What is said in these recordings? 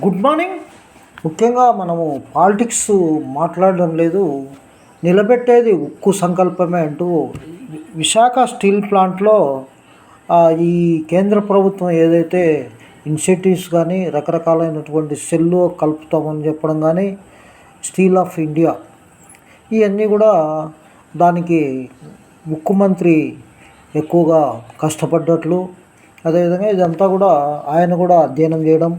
Good morning ముఖ్యంగా మనము politics మాట్లాడడం లేదు నిలబెట్టేది ఉక్కు సంకల్పమే అంటూ విశాఖ స్టీల్ ప్లాంట్లో ఈ కేంద్ర ప్రభుత్వం ఏదైతే ఇన్సెంటివ్స్ కానీ రకరకాలైనటువంటి సెల్లు కలుపుతామని చెప్పడం కానీ స్టీల్ ఆఫ్ ఇండియా ఇవన్నీ కూడా దానికి ముఖ్యమంత్రి ఎక్కువగా కష్టపడ్డట్లు. అదేవిధంగా ఇదంతా కూడా ఆయన కూడా అధ్యయనం చేయడం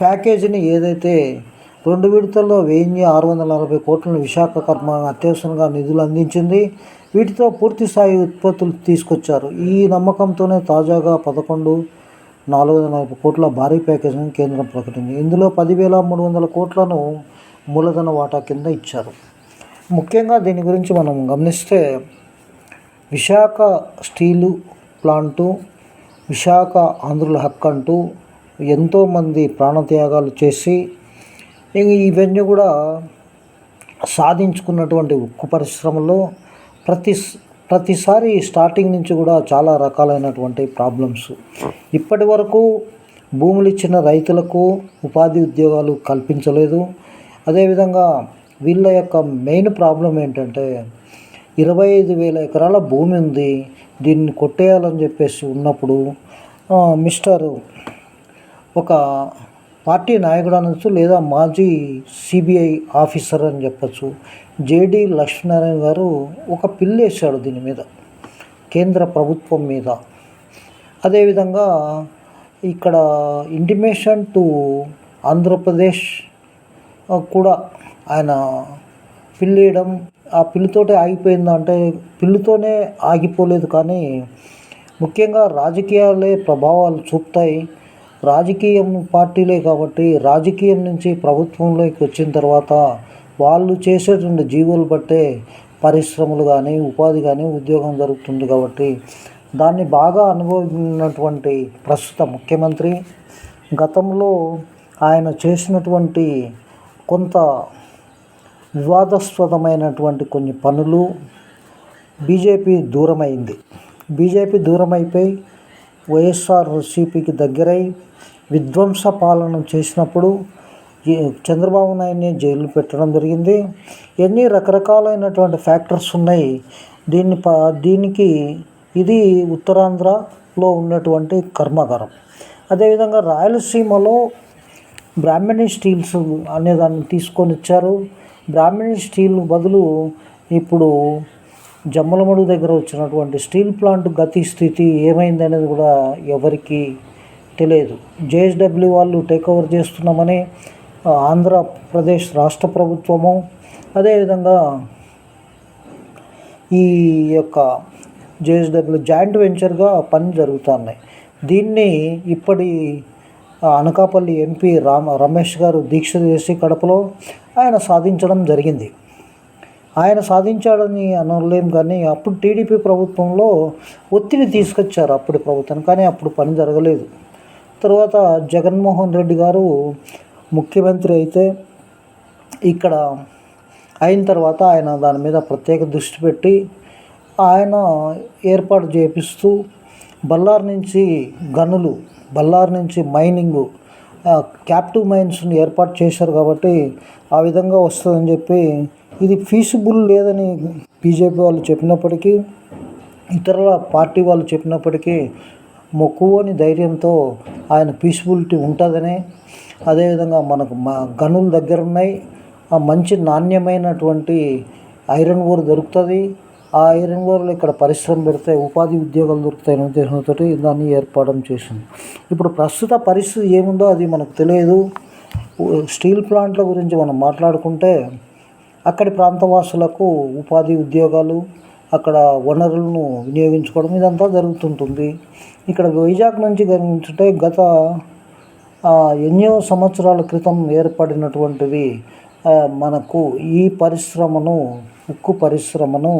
ప్యాకేజీని ఏదైతే రెండు విడతల్లో వెయ్యి ఆరు వందల నలభై కోట్లను విశాఖ కర్మ అత్యవసరంగా నిధులు అందించింది. వీటితో పూర్తి స్థాయి ఉత్పత్తులు తీసుకొచ్చారు. ఈ నమ్మకంతోనే తాజాగా పదకొండు నాలుగు వందల నలభై కోట్ల భారీ ప్యాకేజీని కేంద్రం ప్రకటించింది. ఇందులో పదివేల మూడు వందల కోట్లను మూలధన వాటా కింద ఇచ్చారు. ముఖ్యంగా దీని గురించి మనం గమనిస్తే విశాఖ స్టీలు ప్లాంటు విశాఖ ఆంధ్రుల హక్కు అంటూ ఎంతోమంది ప్రాణత్యాగాలు చేసి ఇవన్నీ కూడా సాధించుకున్నటువంటి ఉక్కు పరిశ్రమలో ప్రతి ప్రతిసారి స్టార్టింగ్ నుంచి కూడా చాలా రకాలైనటువంటి ప్రాబ్లమ్స్. ఇప్పటి వరకు భూములు ఇచ్చిన రైతులకు ఉపాధి ఉద్యోగాలు కల్పించలేదు. అదేవిధంగా వీళ్ళ యొక్క మెయిన్ ప్రాబ్లం ఏంటంటే ఇరవై ఐదు వేల ఎకరాల భూమి ఉంది దీన్ని కొట్టేయాలని చెప్పేసి ఉన్నప్పుడు మిస్టర్ ఒక పార్టీ నాయకుడు అనొచ్చు లేదా మాజీ సిబిఐ ఆఫీసర్ అని చెప్పచ్చు. జేడి లక్ష్మీనారాయణ గారు ఒక పిల్లేశాడు దీని మీద కేంద్ర ప్రభుత్వం మీద. అదేవిధంగా ఇక్కడ ఇంటిమేషన్ టు ఆంధ్రప్రదేశ్ కూడా ఆయన పిల్లేయడం ఆ పిల్లితోటే ఆగిపోయిందంటే పిల్లితోనే ఆగిపోలేదు కానీ ముఖ్యంగా రాజకీయాలే ప్రభావాలు చూపుతాయి. రాజకీయం పార్టీలే కాబట్టి రాజకీయం నుంచి ప్రభుత్వంలోకి వచ్చిన తర్వాత వాళ్ళు చేసేటువంటి జీవులు బట్టే పరిశ్రమలు కానీ ఉపాధి కానీ ఉద్యోగం జరుగుతుంది కాబట్టి దాన్ని బాగా అనుభవించినటువంటి ప్రస్తుత ముఖ్యమంత్రి గతంలో ఆయన చేసినటువంటి కొంత వివాదాస్పదమైనటువంటి కొన్ని పనులు బీజేపీ దూరమైంది. బీజేపీ దూరమైపోయి వైఎస్ఆర్ సిపికి దగ్గరై విధ్వంస పాలన చేసినప్పుడు చంద్రబాబు నాయుడిని జైలు పెట్టడం జరిగింది. ఎన్ని రకరకాలైనటువంటి ఫ్యాక్టర్స్ ఉన్నాయి. దీన్ని దీనికి ఇది ఉత్తరాంధ్రలో ఉన్నటువంటి కర్మాగారం. అదేవిధంగా రాయలసీమలో బ్రాహ్మణి స్టీల్స్ అనే దాన్ని తీసుకొని వచ్చారు బ్రాహ్మణి స్టీల్ బదులు ఇప్పుడు జమ్మలమడు దగ్గర వచ్చినటువంటి స్టీల్ ప్లాంట్ గతి స్థితి ఏమైందనేది కూడా ఎవరికి తెలియదు. జేఎస్డబ్ల్యూ వాళ్ళు టేక్ ఓవర్ చేస్తున్నామని ఆంధ్రప్రదేశ్ రాష్ట్ర ప్రభుత్వము అదేవిధంగా ఈ యొక్క జేఎస్డబ్ల్యూ జాయింట్ వెంచర్గా పని జరుగుతున్నాయి దీన్ని ఇప్పటి అనకాపల్లి ఎంపీ రామ రమేష్ గారు దీక్ష చేసి కడపలో ఆయన సాధించడం జరిగింది. ఆయన సాధించాడని అనలేం కానీ అప్పుడు టీడీపీ ప్రభుత్వంలో ఒత్తిడి తీసుకొచ్చారు అప్పుడు ప్రభుత్వం. కానీ అప్పుడు పని జరగలేదు. తర్వాత జగన్మోహన్ రెడ్డి గారు ముఖ్యమంత్రి అయితే ఇక్కడ అయిన తర్వాత ఆయన దాని మీద ప్రత్యేక దృష్టి పెట్టి ఆయన ఏర్పాటు చేపిస్తూ బల్లార్ నుంచి గనులు బల్లార్ నుంచి మైనింగు క్యాప్టివ్ మైన్స్ని ఏర్పాటు చేశారు కాబట్టి ఆ విధంగా వస్తుందని చెప్పి ఇది ఫీజిబుల్ లేదని బీజేపీ వాళ్ళు చెప్పినప్పటికీ ఇతరుల పార్టీ వాళ్ళు చెప్పినప్పటికీ మొక్కువని ధైర్యంతో ఆయన పీస్ఫుల్టీ ఉంటుందని అదేవిధంగా మనకు మా గనుల దగ్గర ఉన్నాయి ఆ మంచి నాణ్యమైనటువంటి ఐరన్ ఓర్ దొరుకుతుంది. ఆ ఐరన్ ఓర్లు ఇక్కడ పరిశ్రమ పెడితే ఉపాధి ఉద్యోగాలు దొరుకుతాయి ఉద్దేశంతో దాన్ని ఏర్పాటు చేసింది. ఇప్పుడు ప్రస్తుత పరిస్థితి ఏముందో అది మనకు తెలియదు. స్టీల్ ప్లాంట్ల గురించి మనం మాట్లాడుకుంటే అక్కడి ప్రాంతవాసులకు ఉపాధి ఉద్యోగాలు అక్కడ వనరులను వినియోగించుకోవడం ఇదంతా జరుగుతుంటుంది. ఇక్కడ వైజాగ్ నుంచి గమనించుంటే గత ఎన్నో సంవత్సరాల క్రితం ఏర్పడినటువంటివి మనకు ఈ పరిశ్రమను ఉక్కు పరిశ్రమను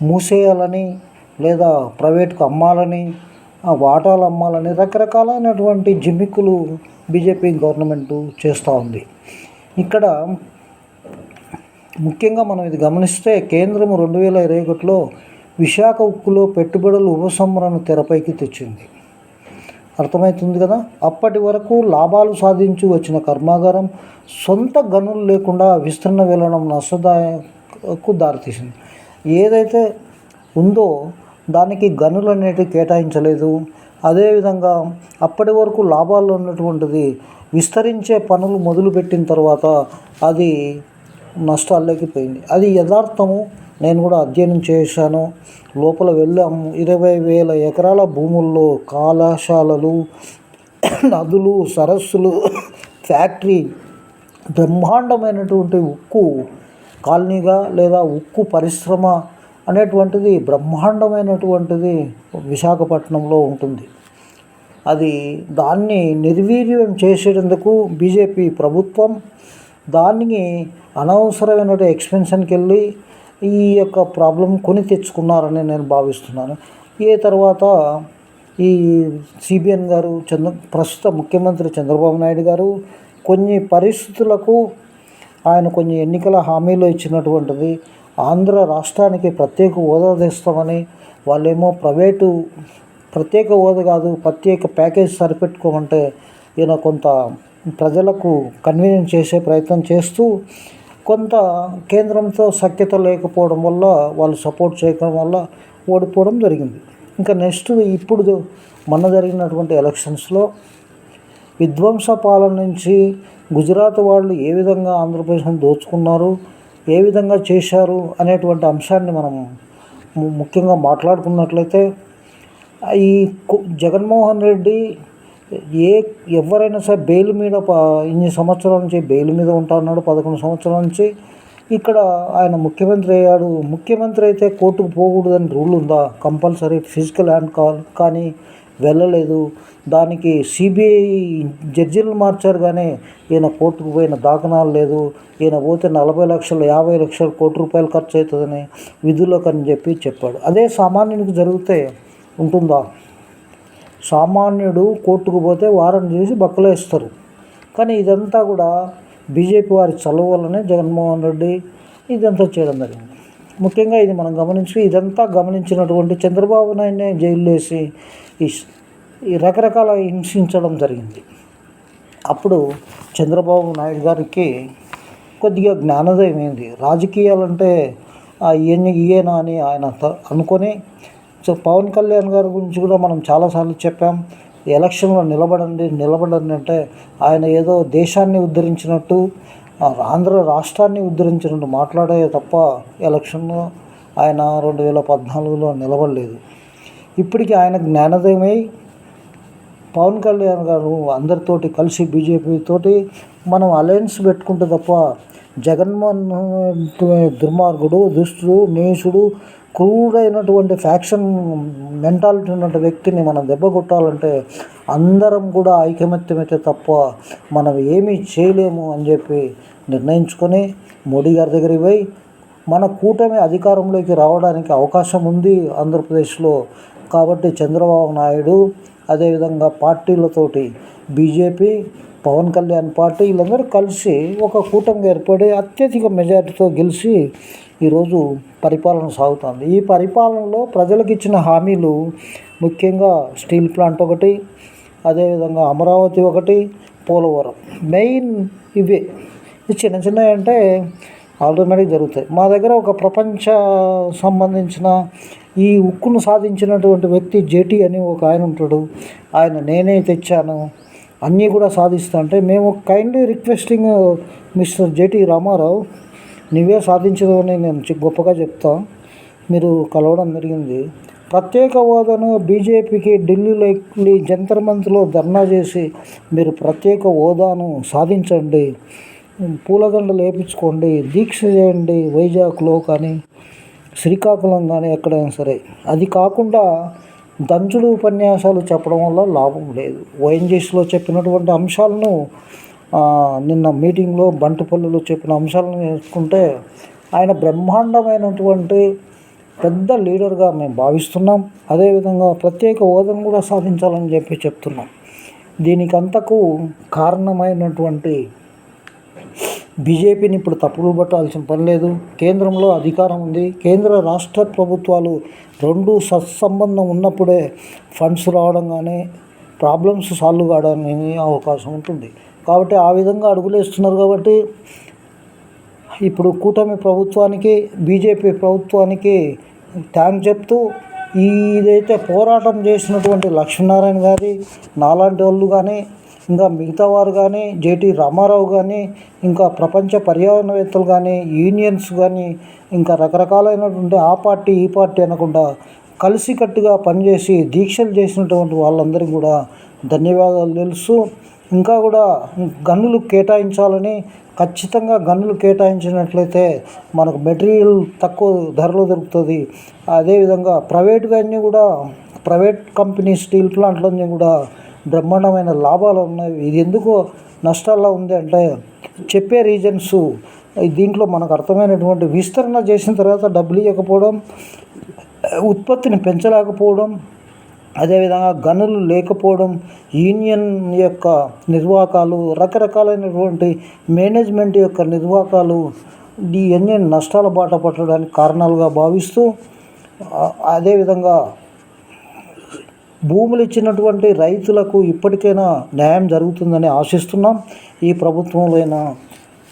మూసేయాలని లేదా ప్రైవేట్కు అమ్మాలని వాటాలు అమ్మాలని రకరకాలైనటువంటి జిమ్మిక్కులు బీజేపీ గవర్నమెంట్ చేస్తూ ఉంది. ఇక్కడ ముఖ్యంగా మనం ఇది గమనిస్తే కేంద్రం రెండు వేల ఇరవై ఒకటిలో విశాఖ ఉక్కులో పెట్టుబడులు ఉపసంహరణ తెరపైకి తెచ్చింది. అర్థమవుతుంది కదా? అప్పటి వరకు లాభాలు సాధించి వచ్చిన కర్మాగారం సొంత గనులు లేకుండా విస్తరణ వెళ్ళడం నష్టదాయకు దారితీసింది. ఏదైతే ఉందో దానికి గనులు అనేటివి కేటాయించలేదు. అదేవిధంగా అప్పటి వరకు లాభాలు ఉన్నటువంటిది విస్తరించే పనులు మొదలుపెట్టిన తర్వాత అది నష్టాల్లోకి పోయింది. అది యథార్థము. నేను కూడా అధ్యయనం చేశాను. లోపల వెళ్ళాము. ఇరవై వేల ఎకరాల భూముల్లో కళాశాలలు నదులు సరస్సులు ఫ్యాక్టరీ బ్రహ్మాండమైనటువంటి ఉక్కు కాలనీగా లేదా ఉక్కు పరిశ్రమ అనేటువంటిది బ్రహ్మాండమైనటువంటిది విశాఖపట్నంలో ఉంటుంది. అది దాన్ని నిర్వీర్యం చేసేందుకు బీజేపీ ప్రభుత్వం దాన్ని అనవసరమైన ఎక్స్పెన్షన్కి వెళ్ళి ఈ యొక్క ప్రాబ్లం కొని తెచ్చుకున్నారని నేను భావిస్తున్నాను. ఏ తర్వాత ఈ సిబిఎన్ గారు చంద్ర ప్రస్తుత ముఖ్యమంత్రి చంద్రబాబు నాయుడు గారు కొన్ని పరిస్థితులకు ఆయన కొన్ని ఎన్నికల హామీలు ఇచ్చినటువంటిది ఆంధ్ర రాష్ట్రానికి ప్రత్యేక హోదా తెస్తామని వాళ్ళేమో ప్రైవేటు ప్రత్యేక హోదా కాదు ప్రత్యేక ప్యాకేజ్ సరిపెట్టుకోమంటే ఈయన కొంత ప్రజలకు కన్వీనియంట్ చేసే ప్రయత్నం చేస్తూ కొంత కేంద్రంతో సఖ్యత లేకపోవడం వల్ల వాళ్ళు సపోర్ట్ చేయడం వల్ల ఓడిపోవడం జరిగింది. ఇంకా నెక్స్ట్ ఇప్పుడు మొన్న జరిగినటువంటి ఎలక్షన్స్లో విధ్వంస పాలన నుంచి గుజరాత్ వాళ్ళు ఏ విధంగా ఆంధ్రప్రదేశ్ని దోచుకున్నారు ఏ విధంగా చేశారు అనేటువంటి అంశాన్ని మనం ము- ముఖ్యంగా మాట్లాడుకున్నట్లయితే ఈ కు- జగన్మోహన్ రెడ్డి ఏ ఎవరైనా సరే బెయిల్ మీద ప- ఇన్ని సంవత్సరాల నుంచి బెయిల్ మీద ఉంటాడు పదకొండు సంవత్సరాల నుంచి. ఇక్కడ ఆయన ముఖ్యమంత్రి అయ్యాడు. ముఖ్యమంత్రి అయితే కోర్టుకు పోకూడదని రూల్ ఉందా? కంపల్సరీ ఫిజికల్ హ్యాండ్ కాల్ కానీ వెళ్ళలేదు. దానికి సిబిఐ జడ్జీలు మార్చారు కానీ ఈయన కోర్టుకు పోయిన దాఖనాలు లేదు. ఈయన పోతే నలభై లక్షలు యాభై లక్షలు కోటి రూపాయలు ఖర్చు అవుతుందని విధులకు అని చెప్పి చెప్పాడు. అదే సామాన్యునికి జరిగితే ఉంటుందా? సామాన్యుడు కోర్టుకు పోతే వారం చేసి బక్కలో ఇస్తారు కానీ ఇదంతా కూడా బీజేపీ వారి చలువ వల్లనే జగన్మోహన్ రెడ్డి ఇదంతా చేయడం జరిగింది. ముఖ్యంగా ఇది మనం గమనించి ఇదంతా గమనించినటువంటి చంద్రబాబు నాయుడునే జైలు వేసి ఈ రకరకాల హింసించడం జరిగింది. అప్పుడు చంద్రబాబు నాయుడు గారికి కొద్దిగా జ్ఞానోదయం అయింది. రాజకీయాలంటే ఆ ఈయన ఈయన అని ఆయన అనుకొని సో పవన్ కళ్యాణ్ గారి గురించి కూడా మనం చాలాసార్లు చెప్పాం. ఎలక్షన్లో నిలబడండి నిలబడండి అంటే ఆయన ఏదో దేశాన్ని ఉద్ధరించినట్టు ఆంధ్ర రాష్ట్రాన్ని ఉద్ధరించినట్టు మాట్లాడే తప్ప ఎలక్షన్లో ఆయన రెండు వేల పద్నాలుగులో నిలబడలేదు. ఇప్పటికీ ఆయన జ్ఞానోదయమై పవన్ కళ్యాణ్ గారు అందరితోటి కలిసి బీజేపీతోటి మనం అలయన్స్ పెట్టుకుంటే తప్ప జగన్మోహన్ దుర్మార్గుడు దుష్టుడు నీచుడు క్రూడ్ అయినటువంటి ఫ్యాక్షన్ మెంటాలిటీ ఉన్న వ్యక్తిని మనం దెబ్బ కొట్టాలంటే అందరం కూడా ఐకమత్యమైతే తప్ప మనం ఏమీ చేయలేము అని చెప్పి నిర్ణయించుకొని మోడీ గారి దగ్గరికి పోయి మన కూటమి అధికారంలోకి రావడానికి అవకాశం ఉంది ఆంధ్రప్రదేశ్లో. కాబట్టి చంద్రబాబు నాయుడు అదేవిధంగా పార్టీలతోటి బీజేపీ పవన్ కళ్యాణ్ పార్టీ వీళ్ళందరూ కలిసి ఒక కూటమిగా ఏర్పడి అత్యధిక మెజారిటీతో గెలిచి ఈరోజు పరిపాలన సాగుతుంది. ఈ పరిపాలనలో ప్రజలకు ఇచ్చిన హామీలు ముఖ్యంగా స్టీల్ ప్లాంట్ ఒకటి అదేవిధంగా అమరావతి ఒకటి పోలవరం. మెయిన్ ఇవే. ఈ చిన్న చిన్నవి అంటే ఆటోమేటిక్ జరుగుతాయి. మా దగ్గర ఒక ప్రపంచ సంబంధించిన ఈ ఉక్కును సాధించినటువంటి వ్యక్తి జేటీ అని ఒక ఆయన ఉంటాడు. ఆయన నేనే తెచ్చాను. అన్నీ కూడా సాధిస్తా అంటే మేము kindly requesting mister JT Rama Rao నువ్వే సాధించదని నేను గొప్పగా చెప్తా. మీరు కలవడం జరిగింది. ప్రత్యేక హోదాను బీజేపీకి ఢిల్లీలో జంతర్ మంత్లో ధర్నా చేసి మీరు ప్రత్యేక హోదాను సాధించండి. పూలదండలు వేయించుకోండి దీక్ష చేయండి వైజాగ్లో కానీ శ్రీకాకుళం కానీ ఎక్కడైనా సరే. అది కాకుండా దంచుడు ఉపన్యాసాలు చెప్పడం వల్ల లాభం లేదు. ఓఎన్జీసీలో చెప్పినటువంటి అంశాలను నిన్న మీటింగ్లో బంటుపల్లిలో చెప్పిన అంశాలను నేర్చుకుంటే ఆయన బ్రహ్మాండమైనటువంటి పెద్ద లీడర్గా మేము భావిస్తున్నాం. అదేవిధంగా ప్రత్యేక హోదాను కూడా సాధించాలని చెప్పి చెప్తున్నాం. దీనికంతకు కారణమైనటువంటి బీజేపీని ఇప్పుడు తప్పులు పట్టాల్సిన పని లేదు. కేంద్రంలో అధికారం ఉంది. కేంద్ర రాష్ట్ర ప్రభుత్వాలు రెండు సత్సంబంధం ఉన్నప్పుడే ఫండ్స్ రావడం కానీ ప్రాబ్లమ్స్ సాల్వ్ కావడానికి అవకాశం ఉంటుంది. కాబట్టి ఆ విధంగా అడుగులేస్తున్నారు కాబట్టి ఇప్పుడు కూటమి ప్రభుత్వానికి బీజేపీ ప్రభుత్వానికి థ్యాంక్ చెప్తూ ఇదైతే పోరాటం చేసినటువంటి లక్ష్మీనారాయణ గారి నాలాంటి వాళ్ళు కానీ ఇంకా మిగతా వారు కానీ జేటీ రామారావు కానీ ఇంకా ప్రపంచ పర్యావరణవేత్తలు కానీ యూనియన్స్ కానీ ఇంకా రకరకాలైనటువంటి ఆ పార్టీ ఈ పార్టీ అనకుండా కలిసికట్టుగా పనిచేసి దీక్షలు చేసినటువంటి వాళ్ళందరికీ కూడా ధన్యవాదాలు తెలుసు ఇంకా కూడా గన్నులు కేటాయించాలని ఖచ్చితంగా గన్నులు కేటాయించినట్లయితే మనకు మెటీరియల్ తక్కువ ధరలో దొరుకుతుంది. అదేవిధంగా ప్రైవేట్గా అన్నీ కూడా ప్రైవేట్ కంపెనీ స్టీల్ ప్లాంట్లన్నీ కూడా బ్రహ్మాండమైన లాభాలు ఉన్నాయి. ఇది ఎందుకు నష్టాల్లో ఉంది అంటే చెప్పే రీజన్స్ దీంట్లో మనకు అర్థమైనటువంటి విస్తరణ చేసిన తర్వాత డబ్బులు ఇవ్వకపోవడం ఉత్పత్తిని పెంచలేకపోవడం అదేవిధంగా గనులు లేకపోవడం యూనియన్ యొక్క నిర్వాహకాలు రకరకాలైనటువంటి మేనేజ్మెంట్ యొక్క నిర్వాహకాలు ఇవన్నీ నష్టాల బాట పట్టడానికి కారణాలుగా భావిస్తూ అదేవిధంగా భూములు ఇచ్చినటువంటి రైతులకు ఇప్పటికైనా న్యాయం జరుగుతుందని ఆశిస్తున్నాం. ఈ ప్రభుత్వంలో అయినా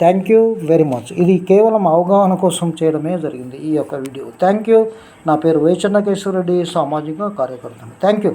థ్యాంక్ యూ వెరీ మచ్. ఇది కేవలం అవగాహన కోసం చేయడమే జరిగింది ఈ యొక్క వీడియో. Thank you. నా పేరు వై చెన్నకేశ్వరరెడ్డి సామాజిక కార్యకర్తను. Thank you.